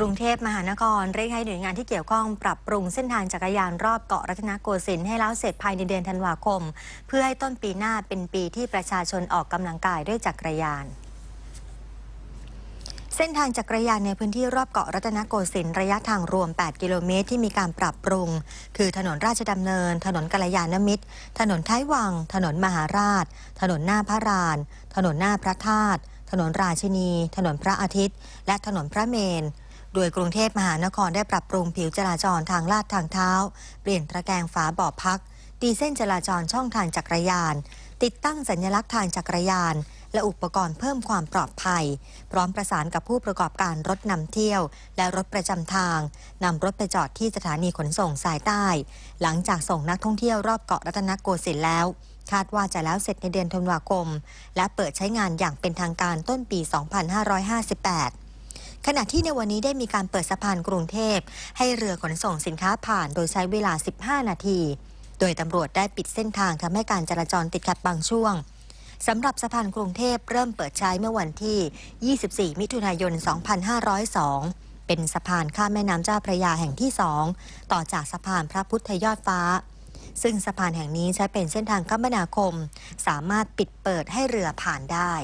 กรุงเทพมหานครเร่งให้หน่วยงานที่เกี่ยวข้องปรับปรุงเส้นทางจักรยานรอบเกาะรัตนโกสินทร์ให้แล้วเสร็จภายในเดือนธันวาคม เพื่อให้ต้นปีหน้าเป็นปีที่ประชาชนออกกำลังกายด้วยจักรยาน เส้นทางจักรยานในพื้นที่รอบเกาะรัตนโกสินทร์ระยะทางรวม 8 กิโลเมตรที่มีการปรับปรุง คือถนนราชดำเนิน ถนนกัลยาณมิตร ถนนท้ายวัง ถนนมหาราช ถนนหน้าพระราน ถนนหน้าพระธาตุถนนราชินี ถนนพระอาทิตย์ และถนนพระเมน โดยกรุงเทพมหานครได้ปรับปรุงผิวจราจรทางลาดทางเท้า เปลี่ยนตะแกรงฝาบาะพัก ตีเส้นจราจรช่องทางจักรยาน ติดตั้งสัญลักษณ์ทางจักรยาน และอุปกรณ์เพิ่มความปลอดภัย พร้อมประสานกับผู้ประกอบการรถนำเที่ยว และรถประจำทางนำรถไปจอดที่สถานีขนส่งสายใต้ หลังจากส่งนักท่องเที่ยวรอบเกาะรัตนโกสินทร์แล้วคาดว่าจะแล้วเสร็จในเดือนธันวาคม และเปิดใช้งานอย่างเป็นทางการต้นปี 2558 ขณะที่ในวันนี้ได้มีการเปิดสะพานกรุงเทพ ให้เรือขนส่งสินค้าผ่านโดยใช้เวลา 15 นาที โดยตำรวจได้ปิดเส้นทางทำให้การจราจรติดขัดบางช่วงสำหรับสะพานกรุงเทพเริ่มเปิดใช้เมื่อวันที่ 24 มิถุนายน 2502 เป็นสะพานข้ามแม่น้ำเจ้าพระยาแห่งที่2ต่อจากสะพานพระพุทธยอดฟ้า ซึ่งสะพานแห่งนี้ใช้เป็นเส้นทางคมนาคม สามารถปิดเปิดให้เรือผ่านได้